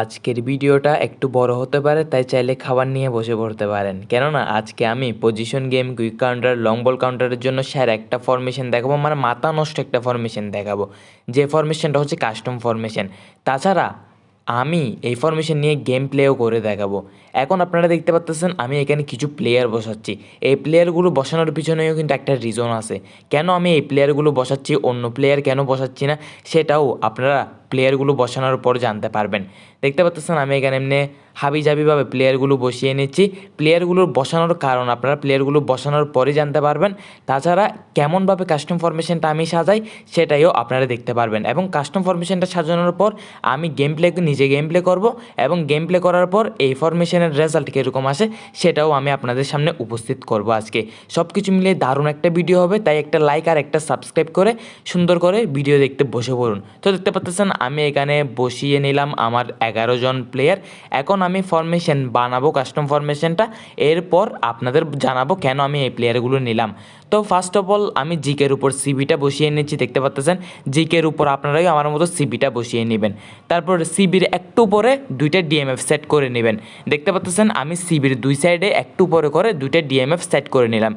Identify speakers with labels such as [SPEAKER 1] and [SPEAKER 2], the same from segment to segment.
[SPEAKER 1] আজকের ভিডিওটা একটু বড় হতে পারে, তাই চাইলে খাবার নিয়ে বসে পড়তে পারেন। কেননা, আজকে আমি position game quick counter long ball কাউন্টারের জন্য স্যার একটা ফরমেশন দেখাবো মানে মাথা নষ্ট একটা ফরমেশন দেখাবো। যে ফরমেশনটা হচ্ছে কাস্টম ফরমেশন তাছাড়া, আমি এই ফরমেশন নিয়ে গেম প্লেও করে দেখাবো। এখন আপনারা দেখতে পাচ্তেছেন, আমি এখানে কিছু প্লেয়ার বসাচ্ছি। এই প্লেয়ারগুলো বসানোর পিছনেও কিন্তু একটা রিজন আছে। কেন আমি এই প্লেয়ারগুলো বসাচ্ছি, অন্য প্লেয়ার কেন বসাচ্ছি না, সেটাও আপনারা প্লেয়ারগুলো বসানোর পর জানতে পারবেন। দেখতে পাচ্ছেন আমি এখানে এমনি হাবি জাবিভাবে প্লেয়ারগুলো বসিয়ে নিচ্ছি। প্লেয়ারগুলো বসানোর কারণ আপনারা প্লেয়ারগুলো বসানোর পরে জানতে পারবেন। তাছাড়া কেমনভাবে কাস্টম ফরমেশনটা আমি সাজাই, সেটাইও আপনারা দেখতে পারবেন। এবং কাস্টম ফরমেশনটা সাজানোর পর আমি গেম প্লে নিজে গেম প্লে করব এবং গেম প্লে করার পর এই ফরমেশনের রেজাল্ট কীরকম আসে, সেটাও আমি আপনাদের সামনে উপস্থিত করব আজকে। সব কিছু মিলিয়ে দারুণ একটা ভিডিও হবে, তাই একটা লাইক আর একটা সাবস্ক্রাইব করে সুন্দর করে ভিডিও দেখতে বসে পড়ুন। তো দেখতে পাচ্ছেন আমি এখানে বসিয়ে নিলাম আমার এগারো জন প্লেয়ার এখন আমি ফরমেশন বানাবো কাস্টম ফরমেশনটা এরপর আপনাদের জানাব কেন আমি এই প্লেয়ারগুলো নিলাম। তো ফার্স্ট অফ অল আমি জিকের উপর সিবিটা বসিয়ে নিচ্ছি দেখতে পাচ্ছেন জিকের উপর আপনারাই আমার মতো সিবিটা বসিয়ে নেবেন। তারপর সিবির একটু পরে দুইটা ডিএমএফ সেট করে নেবেন। দেখতে পাচ্ছেন আমি সিবির দুই সাইডে একটু পরে করে দুইটা ডিএমএফ সেট করে নিলাম।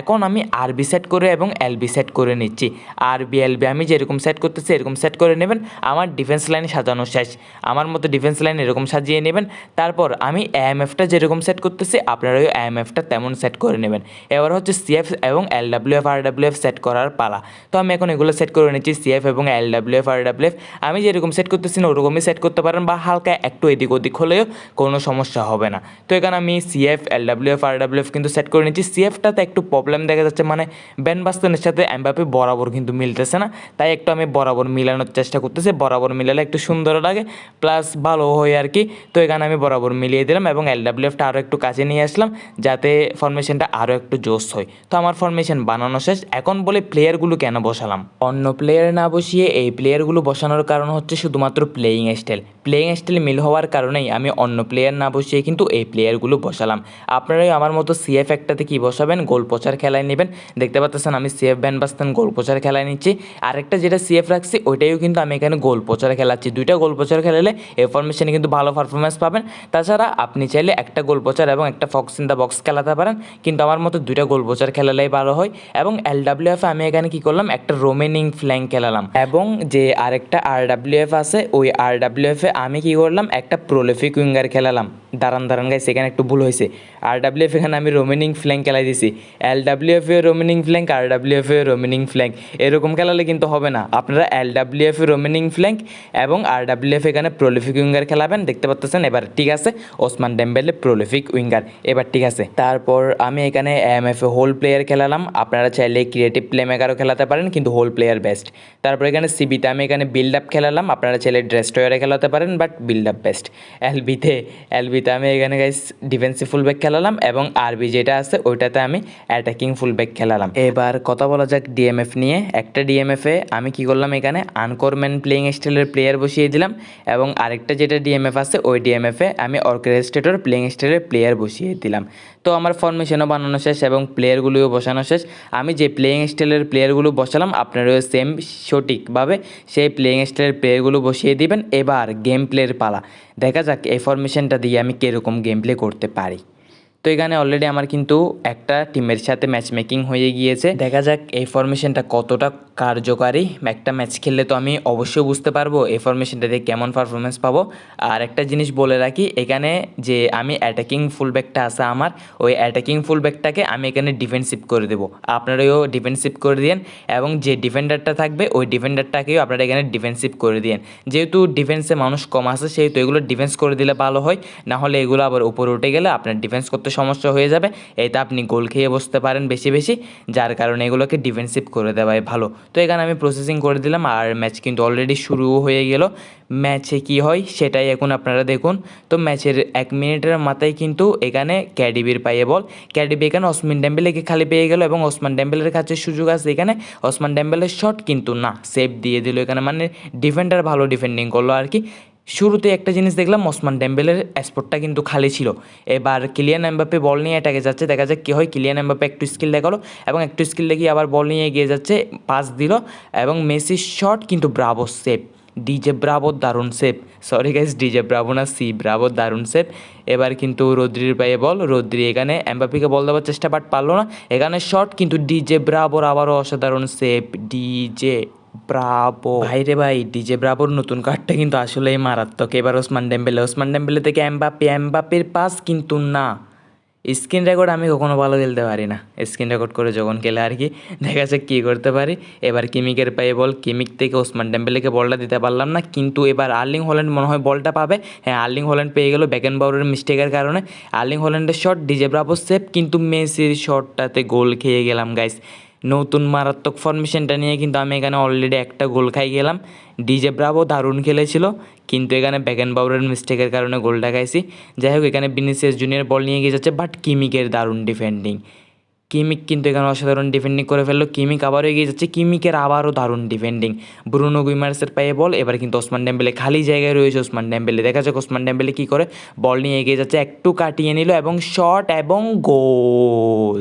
[SPEAKER 1] এখন আমি আরবি সেট করে এবং এলবি সেট করে নিচ্ছি। আরবি এলবি আমি যেরকম সেট করতেছি, এরকম সেট করে নেবেন। আমার ডিফেন্স লাইন সাজানো শেষ। আমার মতো ডিফেন্স লাইন এরকম সাজিয়ে নেবেন। তারপর আমি এএমএফটা যেরকম সেট করতেছি আপনারাও এএমএফটা তেমন সেট করে নেবেন। এবার হচ্ছে সিএফ এবং L W F R W F set করার পালা। তো আমি এখন এগুলো সেট করে নিচ্ছি সিএফ এবং L W F R W F. আমি যেরকম সেট করতেছি না, ওরকমই সেট করতে পারেন বা হালকা একটু এদিক ওদিক হলেও কোনো সমস্যা হবে না। তো এখানে আমি CF L W F R W F কিন্তু সেট করে নিচ্ছি। সিএফটাতে একটু প্রবলেম দেখা যাচ্ছে মানে ব্যান বাস্তনের সাথে এমবাপে বরাবর কিন্তু মিলতেছে না। তাই একটু আমি বরাবর মিলানোর চেষ্টা করতেছি, বরাবর মিলালে একটু সুন্দর লাগে প্লাস ভালো হয় আর কি। তো এখানে আমি বরাবর মিলিয়ে দিলাম এবং এল ডাব্লিউ এফটা আরও একটু কাছে নিয়ে আসলাম, যাতে ফরমেশনটা আরও একটু জোস হয়। তো আমার ফরমেশন বানানো শেষ। এখন বলে প্লেয়ারগুলো কেন বসালাম? অন্য প্লেয়ার না বসিয়ে এই প্লেয়ারগুলো বসানোর কারণ হচ্ছে শুধুমাত্র প্লেয়িং স্টাইল প্লেয়িং স্টাইল মিল হওয়ার কারণেই আমি অন্য প্লেয়ার না বসিয়ে কিন্তু এই প্লেয়ারগুলো বসালাম। আপনারাই আমার মতো সিএফ একটাতে কি বসাবেন? গোল পোচার খেলায় নেবেন। দেখতে পাচ্ছেন আমি CF van Basten goal poacher খেলায় নিচ্ছি। আরেকটা যেটা সিএফ রাখছি, ওইটাইও কিন্তু আমি এখানে গোল পোচার খেলাচ্ছি। দুইটা গোল পোচার খেলালে এই ফরমেশনে কিন্তু ভালো পারফরমেন্স পাবেন। তাছাড়া আপনি চাইলে একটা গোল পোচার এবং একটা ফক্স ইন দ্য বক্স খেলাতে পারেন। কিন্তু আমার মতো দুইটা গোল পোচার খেলালেই ভালো হয় এবং এল ডাব্লিউএফ আমি এখানে কি করলাম? একটা রোমেনিং ফ্ল্যাঙ্ক খেলালাম। এবং যে আরেকটা আর ডাব্লিউএফ আছে, ওই আর ডাব্লিউএফে আমি কি করলাম? একটা প্রোলিফিক উইঙ্গার খেলালাম। দাঁড়ান দাঁড়ান গাই সেখানে একটু ভুল হয়েছে। আর ডাব্লিউএফ এখানে আমি রোমেনিং ফ্ল্যাঙ্ক খেলাই দিছি। এল ডাব্লিউএফ এ রোমেনিং ফ্ল্যাঙ্ক আর ডাব্লিউএফ এ রোমেনিং ফ্ল্যাঙ্ক এরকম খেলালে কিন্তু হবে না। আপনারা এল ডাব্লিউএফ এ রোমেনিং ফ্ল্যাঙ্ক এবং আর ডাব্লিউএফ এখানে প্রোলিফিক উইঙ্গার খেলাবেন। দেখতে পাচ্ছেন এবার ঠিক আছে, ওসমান ডেম্বেলে প্রোলিফিক উইঙ্গার এবার ঠিক আছে। তারপর আমি এখানে এম এফ এ হোল প্লেয়ার খেলালাম। আপনারা চাইলে ক্রিয়েটিভ প্লে মেকারও খেলাতে পারেন, কিন্তু হোল প্লেয়ার বেস্ট তারপর এখানে সিবিতে আমি এখানে বিল্ড আপ খেলালাম। আপনারা চাইলে ড্রেস ড্রেস্টয়ারে খেলাতে পারেন বাট বিল্ড আপ বেস্ট এলবিতে এলবিতে আমি এখানে গাইস ডিফেন্সিভ ফুল ব্যাক খেলালাম এবং আরবি যেটা আছে, ওইটাতে আমি অ্যাটাকিং ফুল ব্যাক খেলালাম। এবার কথা বলা যাক ডিএমএফ নিয়ে। একটা ডিএমএফে আমি কি করলাম এখানে? আনকরম্যান প্লেইং স্টাইলের প্লেয়ার বসিয়ে দিলাম এবং আরেকটা যেটা ডিএমএফ আছে, ওই ডিএমএফে আমি অর্কেস্ট্রেটর প্লেইং স্টাইলের প্লেয়ার বসিয়ে দিলাম। তো আমার ফরমেশনও বানানো শেষ এবং প্লেয়ারগুলিও বসানো শেষ। আমি যে প্লেয়িং স্টাইলের প্লেয়ারগুলো বসালাম, আপনারাও সেম সঠিকভাবে সেই প্লেয়িং স্টাইলের প্লেয়ারগুলো বসিয়ে দিবেন। এবার গেম প্লের পালা। দেখা যাক এই ফরমেশনটা দিয়ে আমি কীরকম গেম প্লে করতে পারি। তো এখানে অলরেডি আমার কিন্তু একটা টিমের সাথে ম্যাচ মেকিং হয়ে গিয়েছে। দেখা যাক এই ফরমেশনটা কতটা কার্যকারী একটা ম্যাচ খেললে তো আমি অবশ্যই বুঝতে পারব এই ফরমেশনটা দিয়ে কেমন পারফরমেন্স পাবো। আর একটা জিনিস বলে রাখি, এখানে যে আমি অ্যাটাকিং ফুলব্যাকটা আছে আমার, ওই অ্যাটাকিং ফুলব্যাকটাকে আমি এখানে ডিফেন্সিভ করে দেবো। আপনারাও ডিফেন্সিভ করে দিন এবং যে ডিফেন্ডারটা থাকবে, ওই ডিফেন্ডারটাকেও আপনারা এখানে ডিফেন্সিভ করে দিন যেহেতু ডিফেন্সে মানুষ কম আছে, সেহেতু এগুলো ডিফেন্স করে দিলে ভালো হয়, না হলে এগুলো আবার উপরে উঠে গেলে আপনার ডিফেন্স করতে সমস্যা হয়ে যাবে। এতে আপনি গোল খেয়ে বসতে পারেন বেশি বেশি, যার কারণে এগুলোকে ডিফেন্সিভ করে দেওয়াই ভালো। তো এখানে আমি প্রসেসিং করে দিলাম আর ম্যাচ কিন্তু অলরেডি শুরুও হয়ে গেল। ম্যাচে কি হয় সেটাই এখন আপনারা দেখুন। তো ম্যাচের এক মিনিটের মাথায় কিন্তু এখানে ক্যাডিবির পাইয়ে বল। ক্যাডিবি এখানে ওসমান ডেম্বেলেকে খালি পেয়ে গেল এবং ওসমান ডেম্বেলের কাছে সুযোগ আছে এখানে। ওসমান ডেম্বেলের শট কিন্তু না সেভ দিয়ে দিল এখানে। মানে ডিফেন্ডার ভালো ডিফেন্ডিং করল আর কি। শুরুতে একটা জিনিস দেখলাম, ওসমান ডেম্বেলের স্পটটা কিন্তু খালি ছিল। এবার কিলিয়ান এমবাপে বল নিয়ে এটাকে যাচ্ছে, দেখা যাক কী হয়। কিলিয়ান এমবাপে একটু স্কিল দেখাল এবং একটু স্কিল দেখিয়ে আবার বল নিয়ে এগিয়ে যাচ্ছে পাস দিল এবং মেসির শট কিন্তু ব্রাভো সেভ ডিজে ব্রাভো দারুণ save sorry guys DJ Bravo না সি ব্রাভো দারুণ সেপ এবার কিন্তু রদ্রির পায়ে বল রদ্রি এখানে এমবাপিকে বল দেওয়ার চেষ্টা বাট পারল না। এখানে শট কিন্তু ডিজে ব্রাভোর আবারও অসাধারণ সেপ ডিজে ব্রাভো। ভাই রে ভাই, ডিজে ব্রাভোর নতুন কার্ডটা কিন্তু আসলেই মারাত্মক। এবার ওসমান ডেম্বেলে ওসমান ডেম্বেলে থেকে এমবাপি এমবাপির পাস কিন্তু না। স্ক্রিন রেকর্ড আমি কখনো ভালো খেলতে পারি না। স্ক্রিন রেকর্ড করে যখন খেলে আর কি, দেখা যাক কী করতে পারি। এবার কিমিকের পায়ে বল, কিমিক থেকে ওসমান ডেম্বেলেকে বলটা দিতে পারলাম না, কিন্তু এবার আর্লিং হল্যান্ড মনে হয় বলটা পাবে। হ্যাঁ আর্লিং হল্যান্ড পেয়ে গেল ব্যাকেন বাউরের মিস্টেকের কারণে। আর্লিং হল্যান্ডের শট ডিজে ব্রাভো সেভ কিন্তু মেসির শটটাতে গোল খেয়ে গেলাম গাইস নতুন মারাত্মক ফরমেশনটা নিয়ে কিন্তু আমি এখানে অলরেডি একটা গোল খাই গেলাম। ডিজে ব্রাভো দারুণ খেলেছিল, কিন্তু এখানে ব্যাকেন বাউরের মিস্টেকের কারণে গোলটা খাইছি। যাই হোক, এখানে বিনিসিয়াস জুনিয়র বল নিয়ে গিয়ে যাচ্ছে বাট কিমিকের দারুণ ডিফেন্ডিং কিমিক কিন্তু এখানে অসাধারণ ডিফেন্ডিং করে ফেলল। কিমিক আবারও এগিয়ে যাচ্ছে। কিমিকের আবারও দারুণ ডিফেন্ডিং ব্রুনো গুইমার্সের পায়ে বল, এবার কিন্তু ওসমান ডেম্বেলে খালি জায়গায় রয়েছে ওসমান ডেম্বেলে। দেখা যাক ওসমান ডেম্বেলে কী করে বল নিয়ে এগিয়ে যাচ্ছে। একটু কাটিয়ে নিল এবং শট এবং goal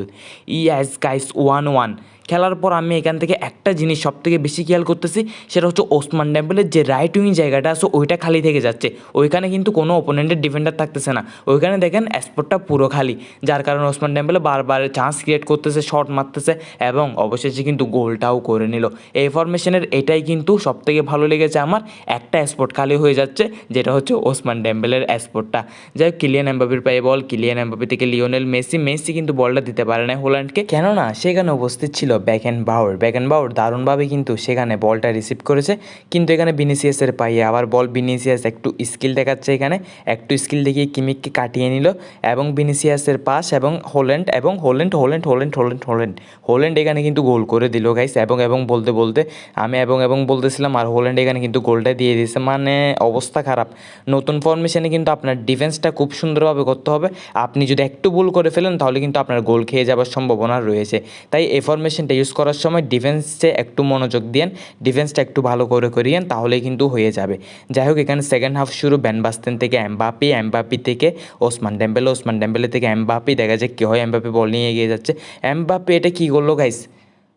[SPEAKER 1] yes guys one one খেলার পর আমি এখান থেকে একটা জিনিস সব থেকে বেশি খেয়াল করতেছি, সেটা হচ্ছে ওসমান ডেম্বেলের যে রাইট উইং জায়গাটা আছে, ওইটা খালি থেকে যাচ্ছে। ওইখানে কিন্তু কোনো ওপোনেন্টের ডিফেন্ডার থাকতেছে না। ওইখানে দেখেন স্পটটা পুরো খালি। যার কারণে ওসমান ডেম্বেলে বারবার চান্স ক্রিয়েট করতেছে শট মারতেছে এবং অবশেষে কিন্তু গোলটাও করে নিল। এই ফরমেশনের এটাই কিন্তু সব থেকে ভালো লেগেছে আমার। একটা স্পট খালি হয়ে যাচ্ছে, যেটা হচ্ছে ওসমান ডেম্বেলের স্পটটা যাই হোক, কিলিয়ান এমবাপির পায়ে বল কিলিয়ান এমবাপি থেকে লিওনেল মেসি মেসি কিন্তু বলটা দিতে পারে না হোল্যান্ডকে। কেননা সেখানে উপস্থিত ছিল ব্যাকেন বাউর ব্যাকেন বাউর দারুণভাবে কিন্তু সেখানে বলটা রিসিভ করেছে। কিন্তু এখানে বিনিসিয়াসের পাইয়ে আবার বল। বিনিসিয়াস একটু স্কিল দেখাচ্ছে এখানে। একটু স্কিল দেখিয়ে কিমিককে কাটিয়ে নিল এবং বিনিসিয়াসের পাস এবং হোল্যান্ড এবং Haaland Haaland Haaland Haaland Haaland Haaland এখানে কিন্তু গোল করে দিল গাইস এবং এবং বলতে বলতে আমি এবং এবং বলতেছিলাম আর হোল্যান্ড এখানে কিন্তু গোলটা দিয়ে দিয়েছে। মানে অবস্থা খারাপ। নতুন ফরমেশনে কিন্তু আপনার ডিফেন্সটা খুব সুন্দরভাবে করতে হবে। আপনি যদি একটু ভুল করে ফেলেন তাহলে কিন্তু আপনার গোল খেয়ে যাওয়ার সম্ভাবনা রয়েছে। তাই এ এই ফরমেশনটা ইউজ করার সময় ডিফেন্সে একটু মনোযোগ দিয়েন ডিফেন্সটা একটু ভালো করে করিয়েন তাহলে কিন্তু হয়ে যাবে। যাই হোক, এখানে সেকেন্ড হাফ শুরু ব্যানবাস্তেন থেকে এমবাপি এমবাপি থেকে ওসমান ডেম্বেলে ওসমান ডেম্বেলে থেকে এমবাপি দেখা যায় কী হয় এমবাপি বল নিয়ে এগিয়ে যাচ্ছে। এমবাপি এটা কী করল গাইস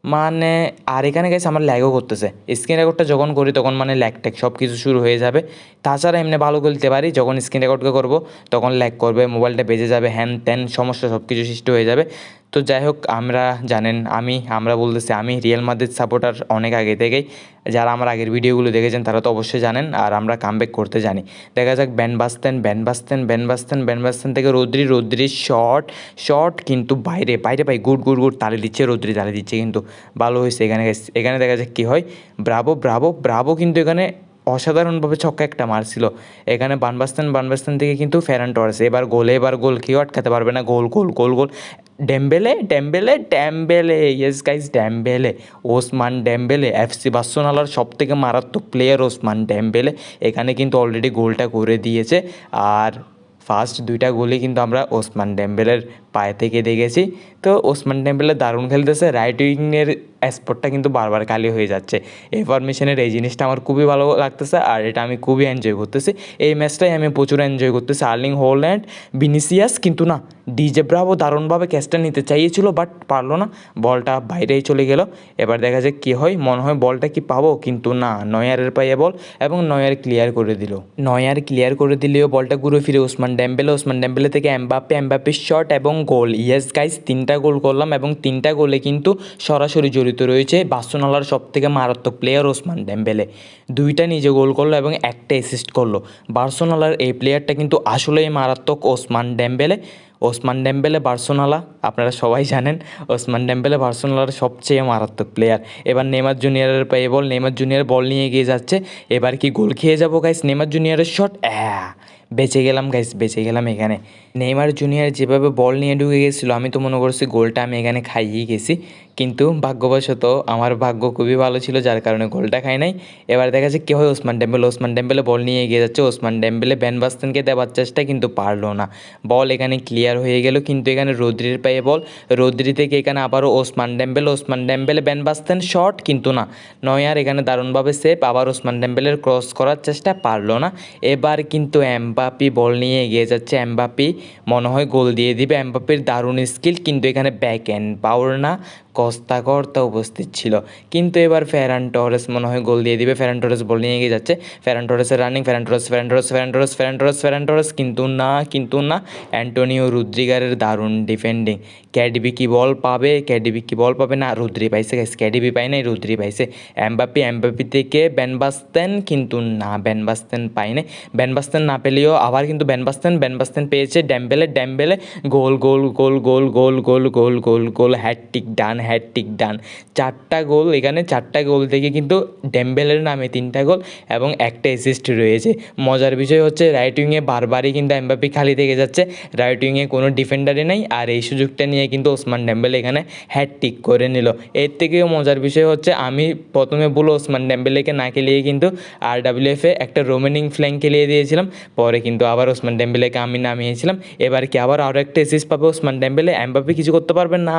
[SPEAKER 1] মানে আর এখানে গেছে আমার ল্যাগও করতেছে। স্ক্রিন রেকর্ডটা যখন করি, তখন মানে ল্যাগ ট্যাগ সব কিছু শুরু হয়ে যাবে। তাছাড়া এমনি ভালো খেলতে পারি, যখন স্ক্রিন রেকর্ডকে করব, তখন ল্যাগ করবে মোবাইলটা বেজে যাবে হ্যান ত্যান সমস্যা সব কিছু সৃষ্টি হয়ে যাবে। তো যাই হোক, আমরা জানেন, আমি, আমরা বলতেছি, আমি রিয়েল মাদ্রিদ সাপোর্টার অনেক আগে থেকেই। যারা আমার আগের ভিডিওগুলো দেখেছেন, তারা তো অবশ্যই জানেন, আর আমরা কামব্যাক করতে জানি। দেখা যাক Van Basten Van Basten Van Basten Van Basten থেকে রৌদ্রি, রৌদ্রির শট শট কিন্তু বাইরে বাইরে পাই গুড গুড গুড তালে দিচ্ছে, রৌদ্রি তালে দিচ্ছে কিন্তু। ভালো হয়েছে এখানে এখানে দেখা যাক কী হয়। ব্রাভো ব্রাভো ব্রাভো কিন্তু এখানে অসাধারণভাবে ছক্কা একটা মারছিল এখানে বানবাস্তান বানবাস্তান থেকে কিন্তু ফেরান টর্স। এবার গোলে, এবার গোল, কেউ আটকাতে পারবে না। Goal goal goal goal. Dembele Dembele Dembele yes guys Dembele Ousmane Dembele FC বাসনালার সব থেকে মারাত্মক প্লেয়ার ওসমান ড্যাম্বেলে এখানে কিন্তু অলরেডি গোলটা করে দিয়েছে। আর ফার্স্ট দুইটা গোলই কিন্তু আমরা ওসমান ড্যাম্বেলের পায়ে থেকে দেখেছি। তো ওসমান ডেম্বেলে দারুণ খেলতেছে। রাইট উইংয়ের স্পটটা কিন্তু বারবার কালি হয়ে যাচ্ছে। এই ফরমেশনের এই জিনিসটা আমার খুবই ভালো লাগতেছে আর এটা আমি খুবই এনজয় করতেছি। এই ম্যাচটাই আমি প্রচুর এনজয় করতেছি। আর্লিং হোল্যান্ড বিনিসিয়াস কিন্তু না, ডিজে ব্রাভো দারুণভাবে ক্যাচটা নিতে চাইয়েছিল বাট পারল না। বলটা বাইরেই চলে গেল। এবার দেখা যায় কী হয়। মনে হয় বলটা কি পাবো? কিন্তু না, নয়ারের পায়ে বল এবং নয়ার ক্লিয়ার করে দিল। নয়ার ক্লিয়ার করে দিলেও বলটা ঘুরে ফিরে ওসমান ড্যাম্বেলে ওসমান ড্যাম্বেলে থেকে এমবাপ্পে, এমবাপ্পের শট এবং গোল ইয়েস গাইস তিনটা গোল করলাম এবং তিনটা গোলে কিন্তু সরাসরি জড়িত রয়েছে। বাসনালার সব থেকে মারাত্মক প্লেয়ার ওসমান ডেম্বেলে। দুইটা নিজে গোল করল এবং একটা অ্যাসিস্ট করল। বার্সোনালার এই প্লেয়ারটা কিন্তু আসলেই মারাত্মক Ousmane Dembele. Ousmane Dembele Barcelona আপনারা সবাই জানেন, ওসমান ডেম্বেলে বার্সোনালার সবচেয়ে মারাত্মক প্লেয়ার এবার নেমার জুনিয়রের পায়ে বল নেমার জুনিয়র বল নিয়ে গিয়ে যাচ্ছে। এবার কি গোল খেয়ে যাব গাইস নেমার জুনিয়রের শট অ্যা বেঁচে গেলাম গাইস বেঁচে গেলাম এখানে। নেইমার জুনিয়র যেভাবে বল নিয়ে ঢুকে গেছিল, আমি তো মনে করছি গোলটা আমি এখানে খাইয়েই গেছি। কিন্তু ভাগ্যবশত আমার ভাগ্য খুবই ভালো ছিল, যার কারণে গোলটা খাই নাই। এবার দেখা যাচ্ছে কী হয় Ousmane Dembele. Ousmane Dembele ball নিয়ে এগিয়ে যাচ্ছে। ওসমান ডেম্বেলে ব্যান বাস্তানকে দেওয়ার চেষ্টা কিন্তু পারল না। বল এখানে ক্লিয়ার হয়ে গেল, কিন্তু এখানে রৌদ্রির পায়ে বল। রৌদ্রি থেকে এখানে আবারও Ousmane Dembele. Ousmane Dembele Van Basten shot কিন্তু না। নয়ার এখানে দারুণভাবে সেফ আবার ওসমান ডেম্বেলের ক্রস করার চেষ্টা পারল না। এবার কিন্তু এমবাপি বল নিয়ে এগিয়ে যাচ্ছে। এমবাপি মনে হয় গোল দিয়ে দিবে। এমবাপির দারুণ স্কিল কিন্তু এখানে ব্যাক অ্যান্ড পাওয়ার না কস্তা কর্তা উপস্থিত ছিল। কিন্তু এবার ফেরান টরেস মনে হয় গোল দিয়ে দিবে। ফেরান টরেস বল নিয়ে এগিয়ে যাচ্ছে। Ferran টরেসের running Ferran Torres Ferran Torres Ferran Torres Ferran Torres Ferran Torres. কিন্তু না কিন্তু না, অ্যান্টোনিও রুদ্রিগারের দারুণ ডিফেন্ডিং ক্যাডিবি কি বল পাবে? ক্যাডিবি কি বল পাবে না? রুদ্রি পাইছে ক্যাডিবি পায় নাই, রুদ্রি পাইছে। এমবাপি এমবাপি থেকে ব্যানবাস্তেন কিন্তু না ব্যানবাস্তেন পায় নাই। ব্যানবাস্তেন না পেলেও আবার কিন্তু ব্যানবাস্তেন ব্যানবাস্তেন পেয়েছে ড্যাম্বেলে ড্যাম্বেলে গোল goal goal goal goal goal goal goal গোল হ্যাটটিক ডান হ্যাটটিক ডান চারটা গোল, এখানে চারটা গোল থেকে কিন্তু ড্যাম্বেলের নামে তিনটা গোল এবং একটা অ্যাসিস্ট রয়েছে। মজার বিষয় হচ্ছে রাইট উইংয়ে বারবারই কিন্তু এমবাপি খালি থেকে যাচ্ছে। রাইট উইংয়ে কোনো ডিফেন্ডারই নেই আর এই সুযোগটা নিয়ে কিন্তু ওসমান ডেম্বেলে এখানে হ্যাটটিক করে নিল। এর থেকেও মজার বিষয় হচ্ছে, আমি প্রথমে বলো ওসমান ডেম্বেলেকে না খেলিয়ে কিন্তু আর ডাব্লিউএফে একটা রোমেনিং ফ্ল্যাং খেলিয়ে দিয়েছিলাম। পরে কিন্তু আবার ওসমান ডেম্বেলেকে আমি নামিয়েছিলাম। এবার কি আবার আরও একটা অ্যাসিস্ট পাবে ওসমান ডেম্বেলে এমবাপি কিছু করতে পারবেন না।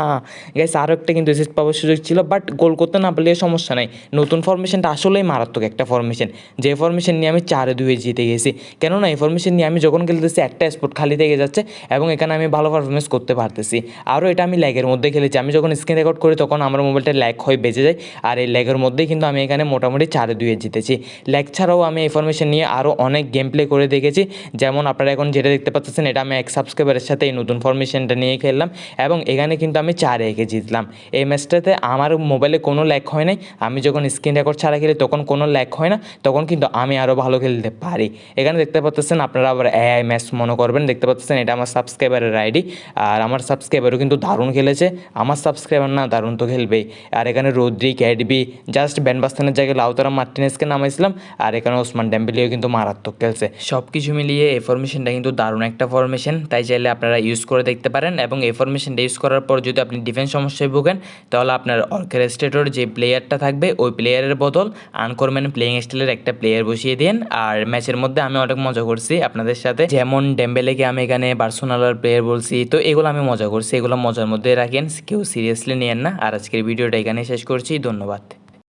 [SPEAKER 1] গাইস আরও একটা অ্যাসিস্ট পাওয়ার সুযোগ ছিল বাট গোল করতে না পারলে সমস্যা নাই। নতুন ফরমেশনটা আসলেই মারাত্মক একটা ফরমেশন যে ফরমেশন নিয়ে আমি চারে দুয়ে জিতে গেছি। কেননা, এই ফরমেশন নিয়ে আমি যখন খেলতেছি, একটা স্পট খালি থেকে যাচ্ছে এবং এখানে আমি ভালো পারফরমেন্স করতে পারতেছি। আরও এটা আমি ল্যাগের মধ্যে খেলেছি। আমি যখন স্ক্রিন রেকর্ড করি, তখন আমার মোবাইলটা ল্যাগ হয়ে বেঁচে যায়। আর এই ল্যাগের মধ্যেই কিন্তু আমি এখানে মোটামুটি চারে দুয়ে জিতেছি। ল্যাগ ছাড়াও আমি এই ফরমেশন নিয়ে আরও অনেক গেম প্লে করে দেখেছি। যেমন আপনারা এখন যেটা দেখতে পাচ্ছেন, এটা আমি এক সাবস্ক্রাইবারের সাথে এই নতুন ফরমেশনটা নিয়ে খেললাম এবং এখানে কিন্তু আমি চারে একে জিতলাম। এই ম্যাচটাতে আমার মোবাইলে কোনো ল্যাক হয় নাই। আমি যখন স্ক্রিন রেকর্ড ছাড়া খেলি, তখন কোনো ল্যাক হয় না। তখন কিন্তু আমি আরও ভালো খেলতে পারি। এখানে দেখতে পাচ্ছেন আপনারা আবার এআই ম্যাচ মনে করবেন। দেখতে পাচ্ছেন এটা আমার সাবস্ক্রাইবারের আইডি আর আমার সাবস্ক্রাইবারও কিন্তু দারুণ খেলেছে। আমার সাবস্ক্রাইবার না, দারুণ তো খেলবেই। আর এখানে রোদ্রি, ক্যাডবি জাস্ট ব্যানবাস্তানের জায়গায় লাউতারা মার্টিনেসকে নামাইছিলাম। আর এখানে ওসমান ড্যাম্বেলিও কিন্তু মারাত্মক খেলছে। সব কিছু মিলিয়ে এই ফরমেশনটা কিন্তু দারুণ একটা ফরমেশন তাই চাইলে আপনারা ইউজ করে দেখতে পারেন। এবং এই ফরমেশনটা ইউজ করার পর যদি আপনি ডিফেন্স সমস্যায় ভোগেন তাহলে আপনার অর্কেস্ট্রেটর যে প্লেয়ারটা থাকবে, ওই প্লেয়ারের বদল আনকরম্যান প্লেয়িং স্টাইলের একটা প্লেয়ার বসিয়ে দিন। আর ম্যাচের মধ্যে আমি অনেক মজা করছি আপনাদের সাথে। যেমন ডেম্বেলেকে আমি এখানে বার্সোনালার প্লেয়ার বলছি, তো এগুলো আমি মজা করছি। এগুলো মজার মধ্যে রাখেন, কেউ সিরিয়াসলি নিয়েন না। আর আজকের ভিডিওটা এখানে শেষ করছি। ধন্যবাদ।